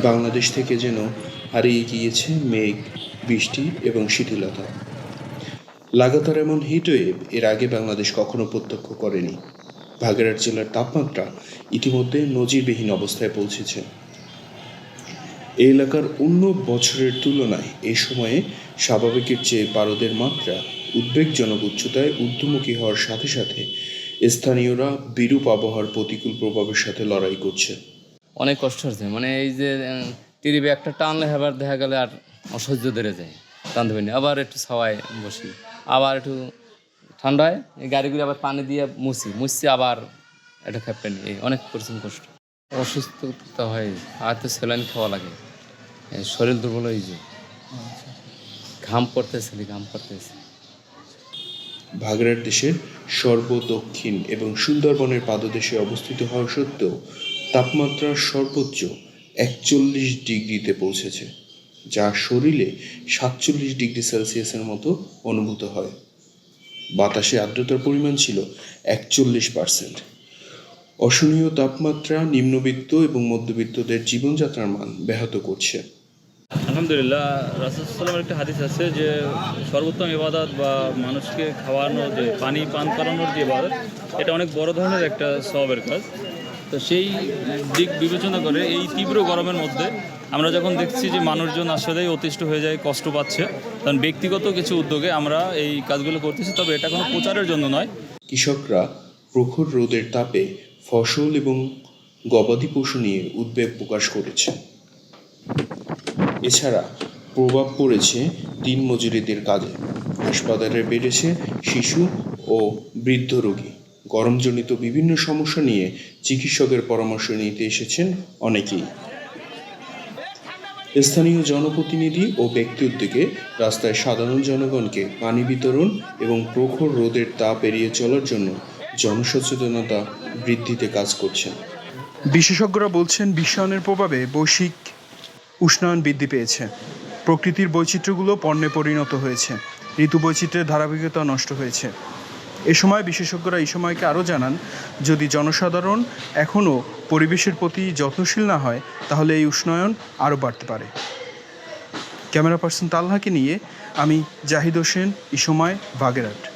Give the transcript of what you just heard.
বাংলাদেশ থেকে যেন হারিয়ে গিয়েছে মেঘ, বৃষ্টি এবং শিথিলতা। লাগাতার এমন হিটওয়েভ এর আগে বাংলাদেশ কখনো প্রত্যক্ষ করেনি। ভাগেরহাট জেলার তাপমাত্রা ইতিমধ্যে নজিরবিহীন অবস্থায় পৌঁছেছে। এই এলাকার অন্য বছরের তুলনায় এই সময়ে স্বাভাবিকের চেয়ে পারদের মাত্রা উদ্বেগজনক উচ্চতায় ঊর্ধ্বমুখী হওয়ার সাথে সাথে স্থানীয়রা বিরূপ আবহাওয়ার প্রতিকূল প্রভাবের সাথে লড়াই করছে। অনেক কষ্ট হচ্ছে মানে এই যে টিভি একটা টানলে আবার দেখা গেলে আর অসহ্য ধরে যায়, টানতে পারিনি আবার একটু ছাওয়ায় বসি, আবার একটু ঠান্ডায় এই গাড়িগুলি আবার পানি দিয়ে মুছি মুছছি আবার এটা খেপে নি এই অনেক পরিশ্রম কষ্ট। অসুস্থতা হয়, আর তো স্যালাইন খাওয়া লাগে। শরীর দুর্বল হয়ে যায়। ঘাম পড়তেছে ঘাম পড়তেছে। ভাগড়ার দেশের সর্বদক্ষিণ এবং সুন্দরবনের পাদদেশে অবস্থিত হওয়া সত্ত্বেও তাপমাত্রা সর্বোচ্চ একচল্লিশ ডিগ্রিতে পৌঁছেছে, যা শরীরে সাতচল্লিশ ডিগ্রি সেলসিয়াসের মতো অনুভূত হয়। বাতাসে আর্দ্রতার পরিমাণ ছিল একচল্লিশ পার্সেন্ট। অসহনীয় তাপমাত্রা নিম্নবিত্ত এবং মধ্যবিত্তদের জীবনযাত্রার মান ব্যাহত করছে। আলহামদুলিল্লাহ রাসুলামের একটা হাদিস আছে যে সর্বোত্তম ইবাদত বা মানুষকে খাওয়ানো যে, পানি পান করানোর যে ইবাদত, এটা অনেক বড় ধরনের একটা সবের কাজ। তো সেই দিক বিবেচনা করে এই তীব্র গরমের মধ্যে আমরা যখন দেখছি যে মানুষজন আসলেই অতিষ্ঠ হয়ে যায়, কষ্ট পাচ্ছে তখন ব্যক্তিগত কিছু উদ্যোগে আমরা এই কাজগুলো করতেছি, তবে এটা কোনো প্রচারের জন্য নয়। কৃষকরা প্রখর রোদের তাপে ফসল এবং গবাদি পশু নিয়ে উদ্বেগ প্রকাশ করেছে। এছাড়া প্রভাব পড়েছে দিন মজুরিদের কাজে হাসপাতালে বেড়েছে শিশু ও বৃদ্ধ রোগী। গরমজনিত বিভিন্ন সমস্যা নিয়ে চিকিৎসকের পরামর্শ নিতে এসেছেন অনেকেই। স্থানীয় জনপ্রতিনিধি ও ব্যক্তি উদ্যোগে রাস্তায় সাধারণ জনগণকে পানি বিতরণ এবং প্রখর রোদের তাপ এড়িয়ে চলার জন্য জনসচেতনতা বৃদ্ধিতে কাজ করছেন। বিশেষজ্ঞরা বলছেন বিশ্বায়নের প্রভাবে বৈশ্বিক উষ্ণায়ন বৃদ্ধি পেয়েছে। প্রকৃতির বৈচিত্র্যগুলো পণ্যে পরিণত হয়েছে। ঋতু বৈচিত্র্যের ধারাবাহিকতা নষ্ট হয়েছে। এ সময় বিশেষজ্ঞরা এই সময়কে আরও জানান, যদি জনসাধারণ এখনও পরিবেশের প্রতি যত্নশীল না হয়, তাহলে এই উষ্ণায়ন আরও বাড়তে পারে। ক্যামেরা পার্সন তাল্লাহাকে নিয়ে আমি জাহিদ হোসেন, এই সময় বাগেরহাট।